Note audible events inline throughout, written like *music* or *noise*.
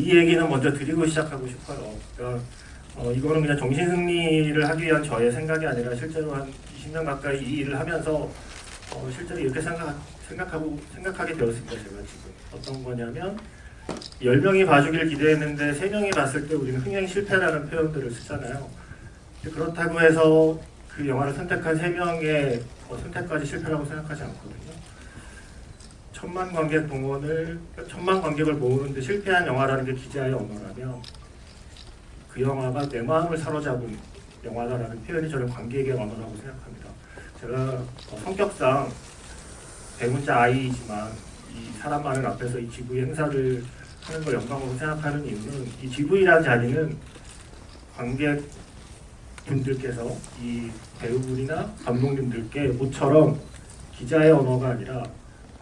이 얘기는 먼저 드리고 시작하고 싶어요. 그러니까 어, 이거는 그냥 정신 승리를 하기 위한 저의 생각이 아니라 실제로 한 20년 가까이 이 일을 하면서 어, 실제로 이렇게 생각, 생각하고 생각하게 되었습니다. 제가 지금 어떤 거냐면 10명이 봐주길 기대했는데 3명이 봤을 때 우리는 흥행 실패라는 표현들을 쓰잖아요. 그렇다고 해서 그 영화를 선택한 3명의 어, 선택까지 실패라고 생각하지 않거든요. 천만 관객 동원을 천만 관객을 모으는데 실패한 영화라는 게 기자의 언어라면 그 영화가 내 마음을 사로잡은 영화다라는 표현이 저는 관객의 언어라고 생각합니다. 제가 어, 성격상 대문자 아이이지만 이 사람 많은 앞에서 이 GV 행사를 하는 걸 영광으로 생각하는 이유는 이 GV라는 자리는 관객 분들께서 이 배우분이나 감독님들께 모처럼 기자의 언어가 아니라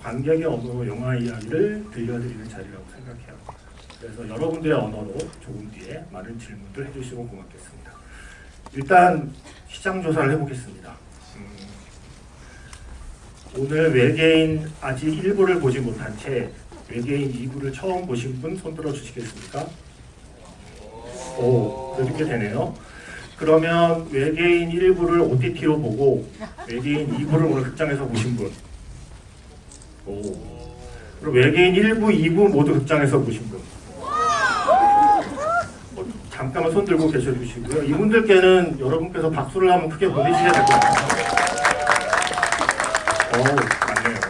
관객의 언어로 영화 이야기를 들려드리는 자리라고 생각해요. 그래서 여러분들의 언어로 조금 뒤에 많은 질문들 해주시면 고맙겠습니다. 일단 시장 조사를 해보겠습니다. 음, 오늘 외계인 아직 1부를 보지 못한 채 외계인 2부를 처음 보신 분 손들어 주시겠습니까? 오, 그렇게 되네요. 그러면 외계인 1부를 OTT로 보고 외계인 2부를 오늘 극장에서 보신 분. 오. 그리고 외계인 1부, 2부 모두 극장에서 보신 분. 어, 잠깐만 손 들고 계셔 주시고요. 이분들께는 여러분께서 박수를 한번 크게 보내주셔야 될 것 같아요. 오, 맞네요.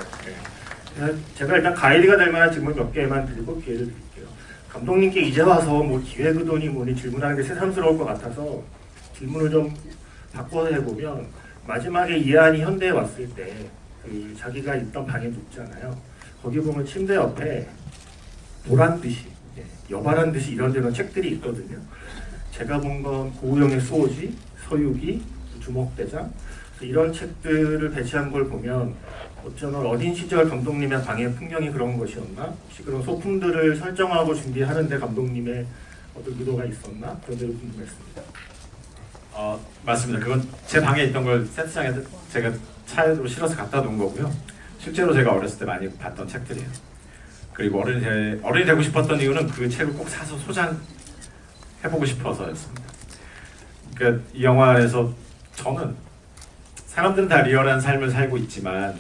네. 제가 일단 가이드가 될 만한 질문 몇 개만 드리고 기회를 드릴게요. 감독님께 이제 와서 뭐 기획 의도니 뭐니 질문하는 게 새삼스러울 것 같아서 질문을 좀 바꿔서 해보면 마지막에 이한이 현대에 왔을 때 그 자기가 있던 방에 눕잖아요. 거기 보면 침대 옆에 보란 듯이 예, 여바란 듯이 이런 데는 책들이 있거든요. 제가 본 건 고우영의 수호지, 서유기, 주먹대장 이런 책들을 배치한 걸 보면 어쩌면 어린 시절 감독님의 방의 풍경이 그런 것이었나? 혹시 그런 소품들을 설정하고 준비하는데 감독님의 어떤 의도가 있었나? 그런 데로 궁금했습니다. 어 맞습니다. 그건 제 방에 있던 걸 세트장에 제가 차로 실어서 갖다 놓은 거고요. 실제로 제가 어렸을 때 많이 봤던 책들이에요. 그리고 어른이 되, 어른이 되고 싶었던 이유는 그 책을 꼭 사서 소장해보고 싶어서였습니다. 그러니까 이 영화에서 저는 사람들은 다 리얼한 삶을 살고 있지만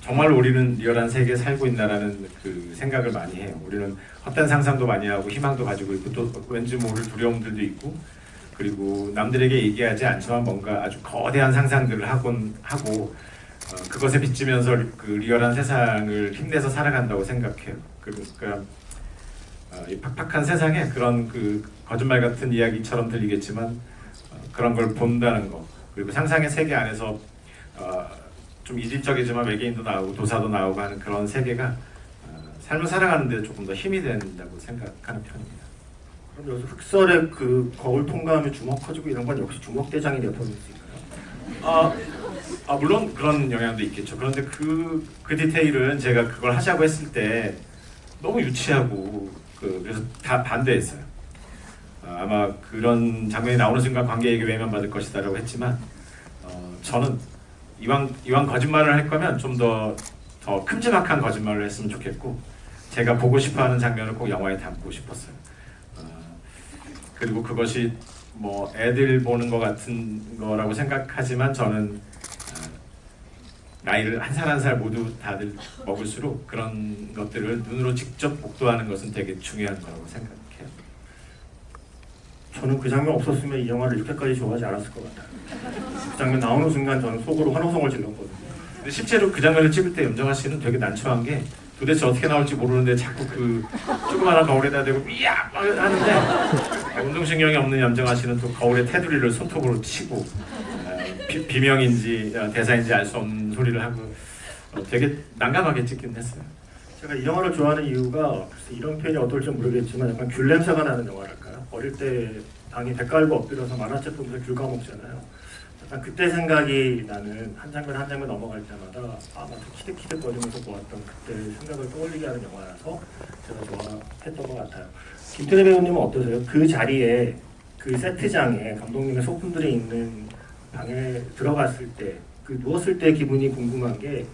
정말 우리는 리얼한 세계에 살고 있나라는 그 생각을 많이 해요. 우리는 헛된 상상도 많이 하고 희망도 가지고 있고 또 왠지 모를 두려움들도 있고 그리고 남들에게 얘기하지 않지만 뭔가 아주 거대한 상상들을 하곤 하고 어, 그것에 비치면서 그 리얼한 세상을 힘내서 살아간다고 생각해요. 그러니까 어, 이 팍팍한 세상에 그런 그 거짓말 같은 이야기처럼 들리겠지만 어, 그런 걸 본다는 거 그리고 상상의 세계 안에서 어, 좀 이질적이지만 외계인도 나오고 도사도 나오고 하는 그런 세계가 어, 삶을 살아가는데 조금 더 힘이 된다고 생각하는 편입니다. 그럼 여기서 흑설의 그 거울 통과하면 주먹 커지고 이런 건 역시 주먹대장이 내포될 수 있나요? 아, 아 물론 그런 영향도 있겠죠. 그런데 그, 그 디테일은 제가 그걸 하자고 했을 때 너무 유치하고 그, 그래서 다 반대했어요. 아, 아마 그런 장면이 나오는 순간 관객에게 외면받을 것이다라고 했지만 어, 저는 이왕 이왕 거짓말을 할 거면 좀 더 더 큼지막한 거짓말을 했으면 좋겠고 제가 보고 싶어하는 장면을 꼭 영화에 담고 싶었어요. 어, 그리고 그것이 뭐 애들 보는 것 같은 거라고 생각하지만 저는 어, 나이를 한 살 한 살 모두 다들 먹을수록 그런 것들을 눈으로 직접 목도하는 것은 되게 중요한 거라고 생각해요. 저는 그 장면 없었으면 이 영화를 이렇게까지 좋아하지 않았을 것 같아요. 그 장면 나오는 순간 저는 속으로 환호성을 질렀거든요. 근데 실제로 그 장면을 찍을 때 염정아 씨는 되게 난처한 게 도대체 어떻게 나올지 모르는데 자꾸 그 조그마한 거울에다 대고 미야 막 하는데 운동신경이 없는 염정아 씨는 또 거울에 테두리를 손톱으로 치고 어, 비, 비명인지 어, 대사인지 알 수 없는 소리를 하고 어, 되게 난감하게 찍긴 했어요. 제가 이 영화를 좋아하는 이유가 이런 표현이 어떨지 모르겠지만 약간 귤 냄새가 나는 영화랄까요? 어릴 때 방이 대깔고 엎드려서 만화책 보면서 귤 까먹잖아요. 약간 그때 생각이 나는 한 장면 한 장면 넘어갈 때마다 아 맞아 키득키득 거리면서 보았던 그때 생각을 떠올리게 하는 영화라서 제가 좋아했던 것 같아요. 김태대 배우님은 어떠세요? 그 자리에 그 세트장에 감독님의 소품들이 있는 방에 들어갔을 때 그 누웠을 때 기분이 궁금한 게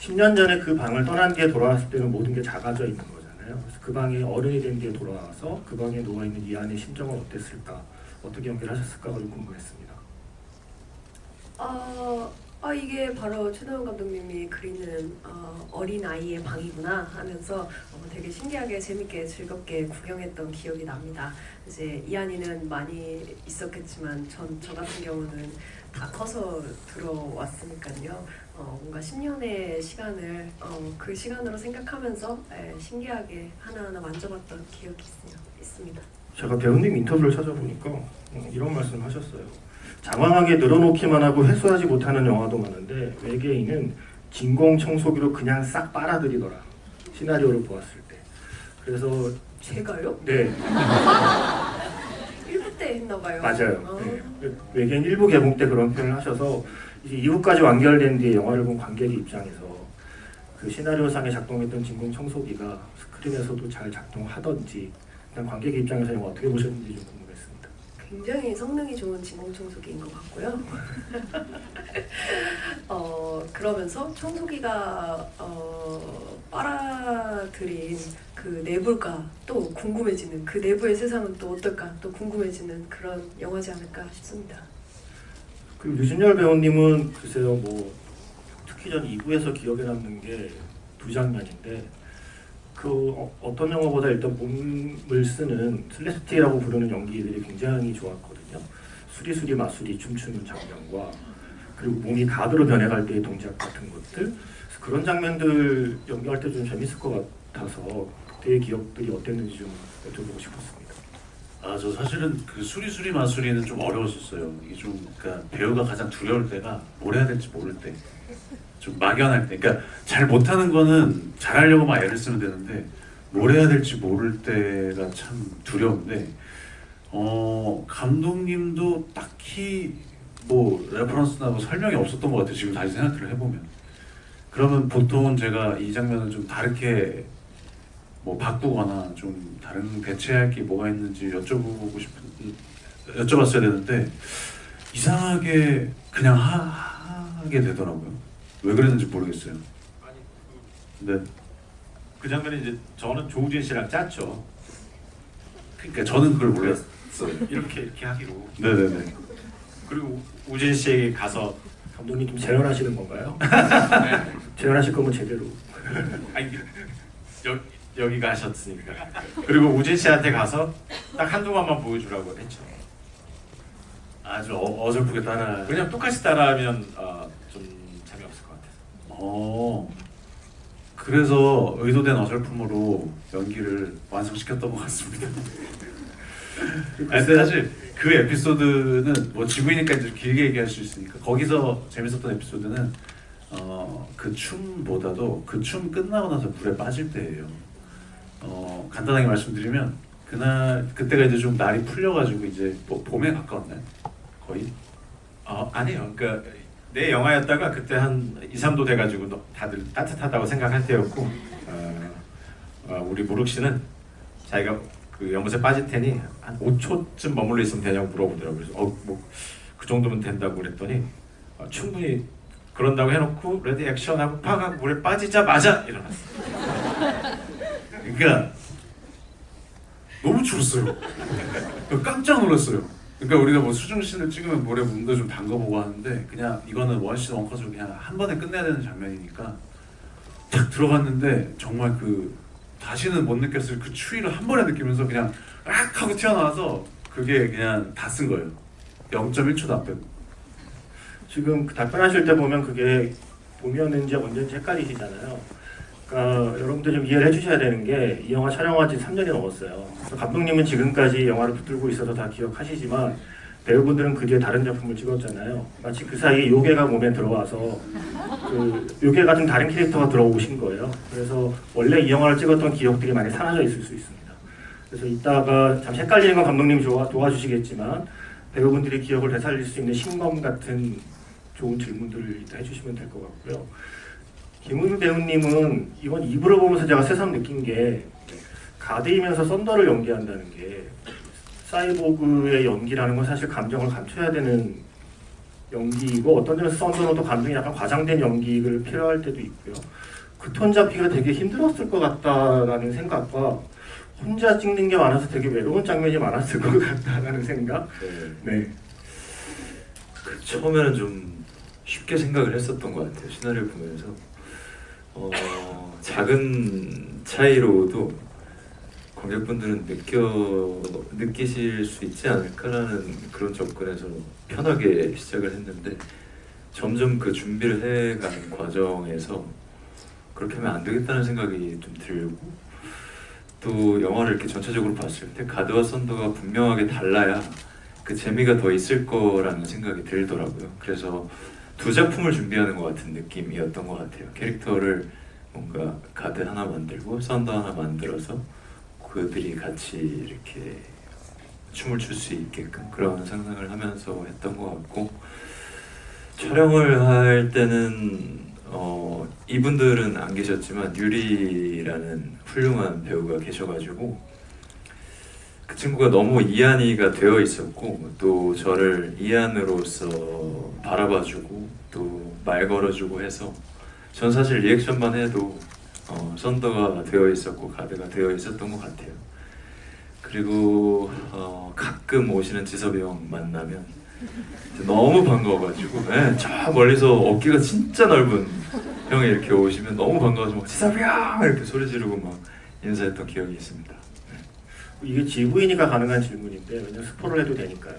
10년 전에 그 방을 떠난 뒤에 돌아왔을 때는 모든 게 작아져 있는 거잖아요. 그래서 그 방에 어른이 된 뒤에 돌아와서 그 방에 누워 있는 이안의 심정은 어땠을까, 어떻게 연기를 하셨을까가 좀 궁금했습니다. 어, 아 이게 바로 최동원 감독님이 그리는 어, 어린 아이의 방이구나 하면서 어, 되게 신기하게 재밌게 즐겁게 구경했던 기억이 납니다. 이제 이한이는 많이 있었겠지만 전 저 같은 경우는 다 커서 들어왔으니까요. 어, 뭔가 10년의 시간을 어, 그 시간으로 생각하면서 예, 신기하게 하나하나 만져봤던 기억이 있, 있습니다. 제가 배우님 인터뷰를 찾아보니까 어, 이런 말씀을 하셨어요. 장황하게 늘어놓기만 하고 회수하지 못하는 영화도 많은데 외계인은 진공 청소기로 그냥 싹 빨아들이더라. 시나리오를 보았을 때. 그래서 제가요? 네 *laughs* 1부 때 했나봐요. 맞아요. 어. 네. 외계인 일부 개봉 때 그런 표현을 하셔서 이제 이후까지 완결된 뒤에 영화를 본 관객의 입장에서 그 시나리오상에 작동했던 진공 청소기가 스크린에서도 잘 작동하던지 일단 관객의 입장에서 영화 어떻게 보셨는지 좀 궁금했습니다. 굉장히 성능이 좋은 진공 청소기인 것 같고요. *laughs* 어 그러면서 청소기가 어, 빨아들인 그 내부가 또 궁금해지는 그 내부의 세상은 또 어떨까 또 궁금해지는 그런 영화지 않을까 싶습니다. 그리고 류준열 배우님은 글쎄요 뭐 특히 전 2부에서 기억에 남는 게 두 장면인데 그 어, 떤 영화보다 일단 몸을 쓰는 슬래스티라고 부르는 연기들이 굉장히 좋았거든요. 수리수리 마수리 춤추는 장면과 그리고 몸이 가드로 변해갈 때의 동작 같은 것들 그런 장면들 연기할 때 좀 재밌을 것 같아서 그때의 기억들이 어땠는지 좀 여쭤보고 싶었습니다. 아 저 사실은 그 수리수리 마수리는 좀 어려웠었어요. 이게 좀 그러니까 배우가 가장 두려울 때가 뭘 해야 될지 모를 때, 좀 막연할 때. 그러니까 잘 못하는 거는 잘하려고 막 애를 쓰면 되는데 뭘 해야 될지 모를 때가 참 두려운데 어 감독님도 딱히 뭐 레퍼런스나 뭐 설명이 없었던 것 같아요. 지금 다시 생각을 해보면. 그러면 보통은 제가 이 장면을 좀 다르게 뭐 바꾸거나 좀 다른 대체할 게 뭐가 있는지 여쭤보고 싶은 여쭤봤어야 되는데 이상하게 그냥 하, 하게 되더라고요. 왜 그랬는지 모르겠어요. 아니 근데 그, 그 장면이 이제 저는 조우진 씨랑 짰죠. 그러니까 저는 그걸 몰랐어요. 이렇게 이렇게 하기로. 네네네. 그리고 우진 씨에게 가서 감독님 좀 재현하시는 건가요? *laughs* 재현하실 거면 제대로. 아니 여, 여기가 하셨으니까. 그리고 우진 씨한테 가서 딱 한두 번만 보여주라고 했죠. 아주 어, 어설프게 따라. 왜냐면 똑같이 따라하면 어, 좀 재미없을 것 같아서. 어. 그래서 의도된 어설픔으로 연기를 완성시켰던 것 같습니다. *laughs* 아니, 근데 사실 그 에피소드는 뭐 지구이니까 이제 길게 얘기할 수 있으니까 거기서 재밌었던 에피소드는 어, 그 춤보다도 그 춤 끝나고 나서 물에 빠질 때예요. 어, 간단하게 말씀드리면 그날 그때가 이제 좀 날이 풀려가지고 이제 뭐 봄에 가까웠나요? 거의 어 아니에요. 그러니까 내 영화였다가 그때 한 2, 3도 돼가지고 너- 다들 따뜻하다고 생각할 때였고 어, 어, 우리 무룩 씨는 자기가 그 연못에 빠질 테니 한 5초쯤 머물러 있으면 되냐고 물어보더라고요. 그래서 어 뭐 그 정도면 된다고 그랬더니 어, 충분히 그런다고 해놓고 레디 액션하고 팍 하고 물에 빠지자마자 일어났어. 그러니까 너무 추웠어요. 깜짝 놀랐어요. 그러니까 우리가 뭐 수중신을 찍으면 물에 몸도 좀 담가보고 하는데 그냥 이거는 원신 원컷으로 그냥 한 번에 끝내야 되는 장면이니까 딱 들어갔는데 정말 그 다시는 못 느꼈을 그 추위를 한 번에 느끼면서 그냥 악 하고 튀어나와서 그게 그냥 다 쓴 거예요. 0.1초도 안 빼고. 지금 그 답변하실 때 보면 그게 봄이었는지 언제인지 헷갈리시잖아요. 그러니까 여러분들 좀 이해를 해주셔야 되는 게 이 영화 촬영한 지 3년이 넘었어요. 감독님은 지금까지 영화를 붙들고 있어서 다 기억하시지만 배우분들은 그 뒤에 다른 작품을 찍었잖아요. 마치 그 사이에 요괴가 몸에 들어와서 그 요괴 같은 다른 캐릭터가 들어오신 거예요. 그래서 원래 이 영화를 찍었던 기억들이 많이 사라져 있을 수 있습니다. 그래서 이따가 잠시 헷갈리는 건 감독님이 도와, 도와주시겠지만 배우분들이 기억을 되살릴 수 있는 신검 같은 좋은 질문들을 이따 해주시면 될 것 같고요. 김은 배우님은 이번 2부를 보면서 제가 새삼 느낀 게 가드이면서 썬더를 연기한다는 게 사이보그의 연기라는 건 사실 감정을 감춰야 되는 연기이고 어떤 점에서 썬더는 또 감정이 약간 과장된 연기를 필요할 때도 있고요. 그 톤 잡기가 되게 힘들었을 것 같다라는 생각과 혼자 찍는 게 많아서 되게 외로운 장면이 많았을 것 같다라는 생각. 네. 네. 그 처음에는 좀 쉽게 생각을 했었던 것 같아요. 시나리오 보면서 어, 작은 차이로도 관객분들은 느껴 느끼실 수 있지 않을까라는 그런 접근에서 편하게 시작을 했는데 점점 그 준비를 해가는 과정에서 그렇게 하면 안 되겠다는 생각이 좀 들고 또 영화를 이렇게 전체적으로 봤을 때 가드와 썬더가 분명하게 달라야 그 재미가 더 있을 거라는 생각이 들더라고요. 그래서 두 작품을 준비하는 것 같은 느낌이었던 것 같아요. 캐릭터를 뭔가 가드 하나 만들고 썬더 하나 만들어서 그들이 같이 이렇게 춤을 출 수 있게끔 그런 상상을 하면서 했던 것 같고 촬영을 할 때는 어, 이분들은 안 계셨지만 유리라는 훌륭한 배우가 계셔가지고 그 친구가 너무 이한이가 되어 있었고 또 저를 이한으로서 바라봐주고 또 말 걸어주고 해서 전 사실 리액션만 해도 어, 썬더가 되어 있었고 가드가 되어 있었던 것 같아요. 그리고 어, 가끔 오시는 지섭이 형 만나면 너무 반가워가지고 예, 저 멀리서 어깨가 진짜 넓은 형이 이렇게 오시면 너무 반가워서 막 지섭이 형 이렇게 소리 지르고 막 인사했던 기억이 있습니다. 이게 지부인이가 가능한 질문인데 왜냐면 스포를 해도 되니까요.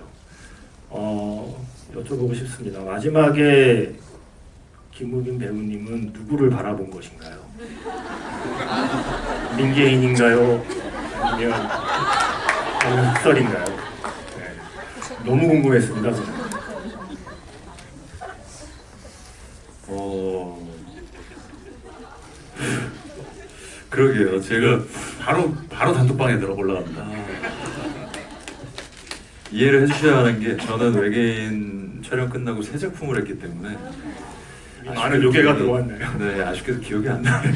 어, 여쭤보고 싶습니다. 마지막에 김우빈 배우님은 누구를 바라본 것인가요? *laughs* 민계인인가요? 아니면 아니면 흑설인가요? 네. 너무 궁금했습니다. 저는. 어 그러게요. 제가 바로 바로 단톡방에 들어 올라갑니다. 이해를 해주셔야 하는 게 저는 외계인 촬영 끝나고 새 작품을 했기 때문에 많은 요괴가 들어왔나요? 네, 아쉽게도 기억이 안 나요.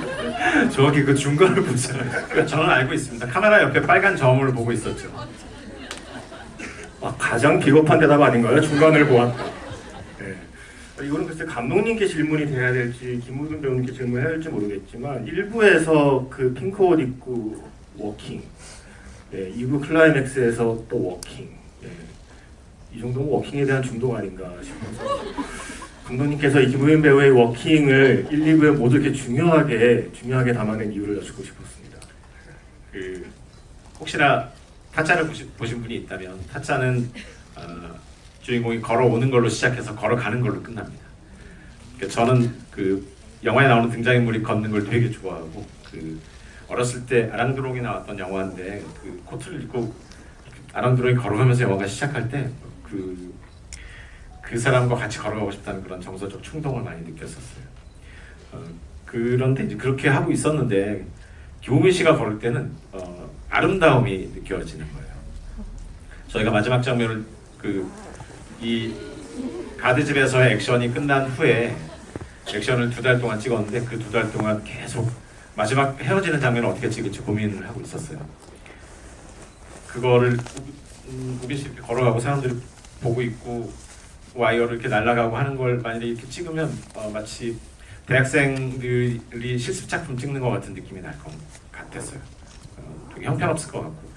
*laughs* 정확히 그 중간을 보잖아요. 그러니까 저는 알고 있습니다. 카메라 옆에 빨간 점을 보고 있었죠. 아, 가장 비겁한 대답 아닌가요? 중간을 보았다. 네. 이거는 글쎄 감독님께 질문이 돼야 될지 김우준 배우님께 질문해야 될지 모르겠지만 1부에서 그 핑크 옷 입고 워킹 네, 2부 클라이맥스에서 또 워킹 네. 이 정도면 워킹에 대한 중독 아닌가 싶어서 감독님께서 이 김우준 배우의 워킹을 1, 2부에 모두 이렇게 중요하게 중요하게 담아낸 이유를 여쭙고 싶었습니다. 그 혹시나 타짜를 보신, 보신 분이 있다면 타짜는 어, 주인공이 걸어오는 걸로 시작해서 걸어가는 걸로 끝납니다. 그러니까 저는 그 영화에 나오는 등장인물이 걷는 걸 되게 좋아하고 그 어렸을 때 아랑드롱이 나왔던 영화인데 그 코트를 입고 아랑드롱이 걸어가면서 영화가 시작할 때그 그 사람과 같이 걸어가고 싶다는 그런 정서적 충동을 많이 느꼈었어요. 어, 그런데 이제 그렇게 하고 있었는데 김우빈 씨가 걸을 때는 어, 아름다움이 느껴지는 거예요. 저희가 마지막 장면을 그 이 가드집에서의 액션이 끝난 후에 액션을 두 달 동안 찍었는데 그 두 달 동안 계속 마지막 헤어지는 장면을 어떻게 찍을지 고민을 하고 있었어요. 그거를 우- 음, 우빈 씨 걸어가고 사람들이 보고 있고 와이어를 이렇게 날아가고 하는 걸 만약에 이렇게 찍으면 어, 마치 대학생들이 실습 작품 찍는 것 같은 느낌이 날 것 같았어요. 어, 되게 형편없을 것 같고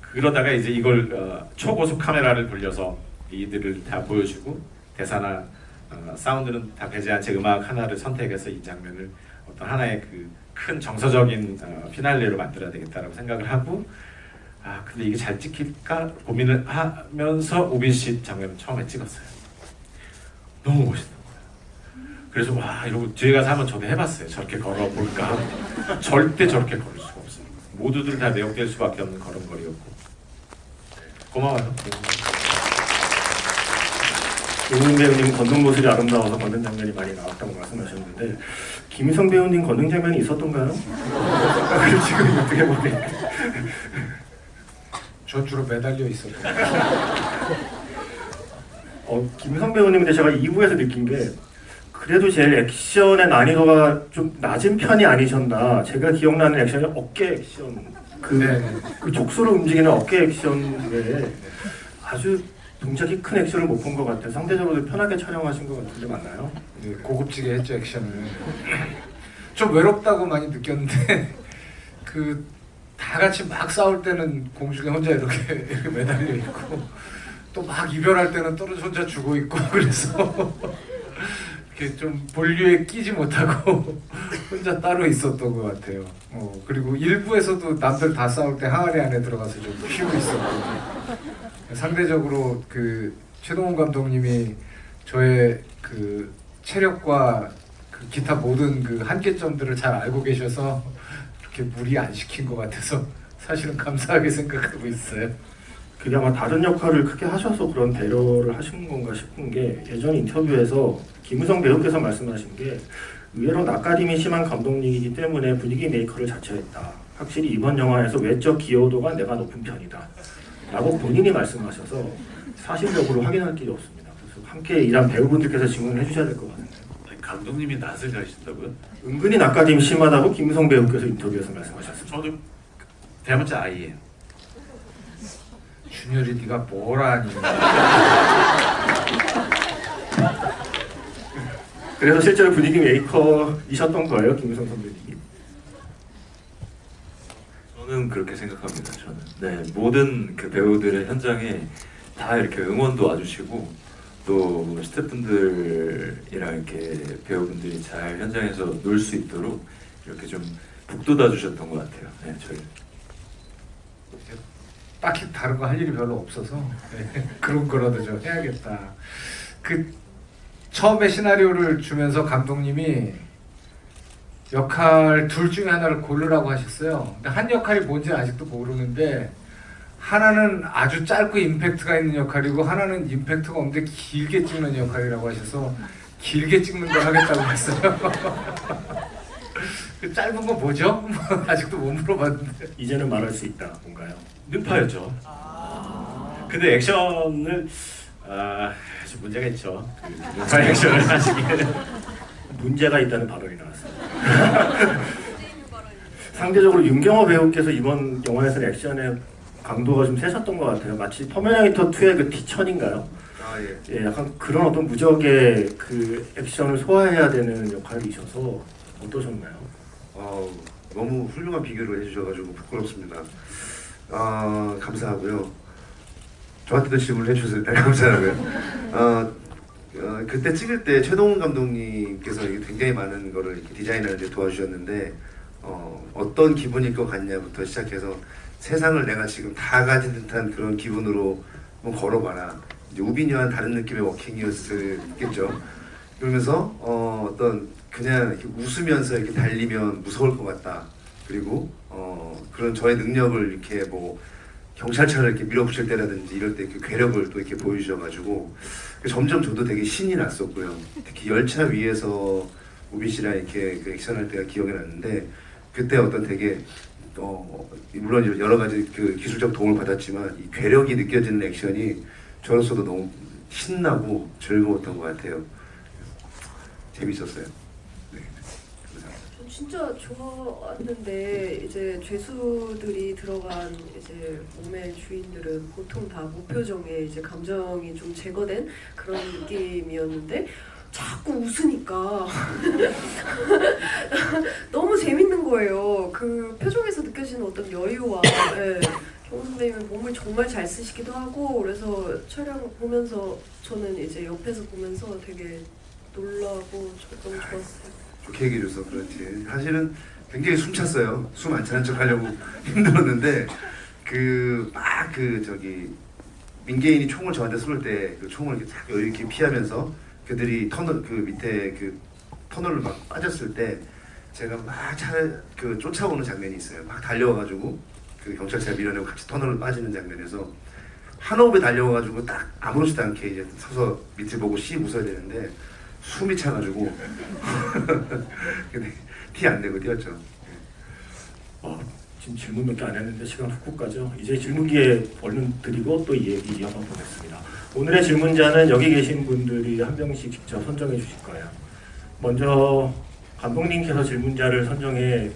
그러다가 이제 이걸 어, 초고속 카메라를 돌려서 이들을 다 보여주고 대사나 어, 사운드는 다 배제한 제 음악 하나를 선택해서 이 장면을 어떤 하나의 그 큰 정서적인 어, 피날레로 만들어야 되겠다라고 생각을 하고 아 근데 이게 잘 찍힐까 고민을 하면서 오빈 씨 장면을 처음에 찍었어요. 너무 멋있는 거예요. 그래서 와 이러고 뒤에 가서 한번 저도 해봤어요. 저렇게 걸어볼까 절대 저렇게 걸을 수가 없어요. 모두들 다 매혹될 수밖에 없는 걸음걸이였고 고마워요. 김우빈 배우님 걷는 모습이 아름다워서 걷는 장면이 많이 나왔다고 말씀하셨는데 김희성 배우님 걷는 장면이 있었던가요? 지금 어떻게 보니 저 주로 매달려 있었고 어, 김희성 배우님인데 제가 2부에서 느낀 게 그래도 제일 액션의 난이도가 좀 낮은 편이 아니셨나 제가 기억나는 액션이 어깨 액션 그, 네. 그 족수로 움직이는 어깨 액션 외에 아주 동작이 큰 액션을 못 본 것 같아요 상대적으로 편하게 촬영하신 것 같은데 맞나요? 네, 고급지게 했죠 액션을 좀 외롭다고 많이 느꼈는데 *laughs* 그 다 같이 막 싸울 때는 공중에 혼자 이렇게, 이렇게 매달려 있고 또 막 이별할 때는 떨어져 혼자 죽어 있고 *laughs* 그래서 이렇게 좀 본류에 끼지 못하고 *laughs* 혼자 따로 있었던 것 같아요. 어, 그리고 일부에서도 남들 다 싸울 때 항아리 안에 들어가서 좀 쉬고 있었고 상대적으로 그 최동원 감독님이 저의 그 체력과 그 기타 모든 그 한계점들을 잘 알고 계셔서 이렇게 무리 안 시킨 것 같아서 사실은 감사하게 생각하고 있어요. 그게 아마 다른 역할을 크게 하셔서 그런 배려를 하신 건가 싶은 게 예전 인터뷰에서 김우성 배우께서 말씀하신 게 의외로 낯가림이 심한 감독님이기 때문에 분위기 메이커를 자처했다. 확실히 이번 영화에서 외적 기여도가 내가 높은 편이다. 라고 본인이 말씀하셔서 사실적으로 확인할 길이 없습니다. 그래서 함께 일한 배우분들께서 증언을 해주셔야 될 것 같아요. 아니, 감독님이 낯을 가리신다고요? 은근히 낯가림이 심하다고 김우성 배우께서 인터뷰에서 말씀하셨습니다. 저도 대문자 아이예요. 준열이 네가 뭘 아니? 그래서 실제로 분위기 메이커이셨던 거예요, 김우성 선배님이. 저는 그렇게 생각합니다. 저는 네 모든 그 배우들의 현장에 다 이렇게 응원도 와주시고 또 스태프분들이랑 이렇게 배우분들이 잘 현장에서 놀 수 있도록 이렇게 좀 북돋아 주셨던 것 같아요. 네, 저희. 딱히 다른 거 할 일이 별로 없어서 네, *laughs* 그런 거라도 좀 해야겠다. 그 처음에 시나리오를 주면서 감독님이 역할 둘 중에 하나를 고르라고 하셨어요. 근데 한 역할이 뭔지 아직도 모르는데 하나는 아주 짧고 임팩트가 있는 역할이고 하나는 임팩트가 없는데 길게 찍는 역할이라고 하셔서 길게 찍는 걸 하겠다고 했어요. *laughs* 그 짧은 건 뭐죠? *laughs* 아직도 못 물어봤는데. 이제는 말할 수 있다. 뭔가요? 능파였죠. 근데 액션을 아, 좀 문제가 있죠. 그 능파 액션을 하시기에는 문제가 있다는 발언이 나왔습니다. *laughs* 상대적으로 윤경호 배우께서 이번 영화에서는 액션의 강도가 좀 세셨던 것 같아요. 마치 터미네이터 2의 그 티천인가요? 아 예. 예, 약간 그런 어떤 무적의 그 액션을 소화해야 되는 역할이셔서 어떠셨나요? 아 너무 훌륭한 비교를 해주셔가지고 부끄럽습니다. 아 감사하고요. 저한테도 질문을 해주셔서 *laughs* 감사하고요. 아 어, 그때 찍을 때 최동훈 감독님께서 굉장히 많은 거를 디자인하는데 도와주셨는데 어, 어떤 기분일 것 같냐부터 시작해서 세상을 내가 지금 다 가진 듯한 그런 기분으로 한번 걸어봐라. 우빈이와는 다른 느낌의 워킹이었겠죠. 그러면서 어, 어떤 그냥 이렇게 웃으면서 이렇게 달리면 무서울 것 같다. 그리고 어, 그런 저의 능력을 이렇게 뭐 경찰차를 이렇게 밀어붙일 때라든지 이럴 때 이렇게 괴력을 또 이렇게 보여주셔가지고 점점 저도 되게 신이 났었고요. 특히 열차 위에서 우빈 씨랑 이렇게 그 액션할 때가 기억이 났는데 그때 어떤 되게 어 물론 여러 가지 그 기술적 도움을 받았지만 이 괴력이 느껴지는 액션이 저로서도 너무 신나고 즐거웠던 것 같아요. 재밌었어요. 네. 진짜 좋았는데 이제 죄수들이 들어간 이제 몸의 주인들은 보통 다 무표정에 이제 감정이 좀 제거된 그런 느낌이었는데 자꾸 웃으니까 *laughs* 너무 재밌는 거예요. 그 표정에서 느껴지는 어떤 여유와 예. 경호 선배님은 몸을 정말 잘 쓰시기도 하고 그래서 촬영 보면서 저는 이제 옆에서 보면서 되게 놀라고 저- 너무 좋았어요. 좋게 얘기해줘서 그렇지. 사실은 굉장히 숨 찼어요. 숨 안 차는 척 하려고 *laughs* 힘들었는데 그 막 그 저기 민계인이 총을 저한테 쏠 때 그 총을 이렇게 딱 여유 있게 피하면서 그들이 터널 그 밑에 그 터널로 막 빠졌을 때 제가 막차그 쫓아오는 장면이 있어요. 막 달려와가지고 그 경찰차 밀어내고 같이 터널로 빠지는 장면에서 한 호흡에 달려와가지고 딱 아무렇지도 않게 이제 서서 밑을 보고 씨 웃어야 되는데 숨이 차가지고 *laughs* 근데 티 안 내고 뛰었죠. 어, 지금 질문 몇 개 안 했는데 시간 훅훅 가죠. 이제 질문 기회 얼른 드리고 또 이 얘기 이어가 보겠습니다. 오늘의 질문자는 여기 계신 분들이 한 명씩 직접 선정해 주실 거예요. 먼저 감독님께서 질문자를 선정해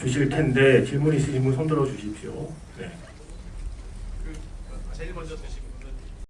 주실 텐데 질문 있으시면 손 들어 주십시오. 네. 제일 먼저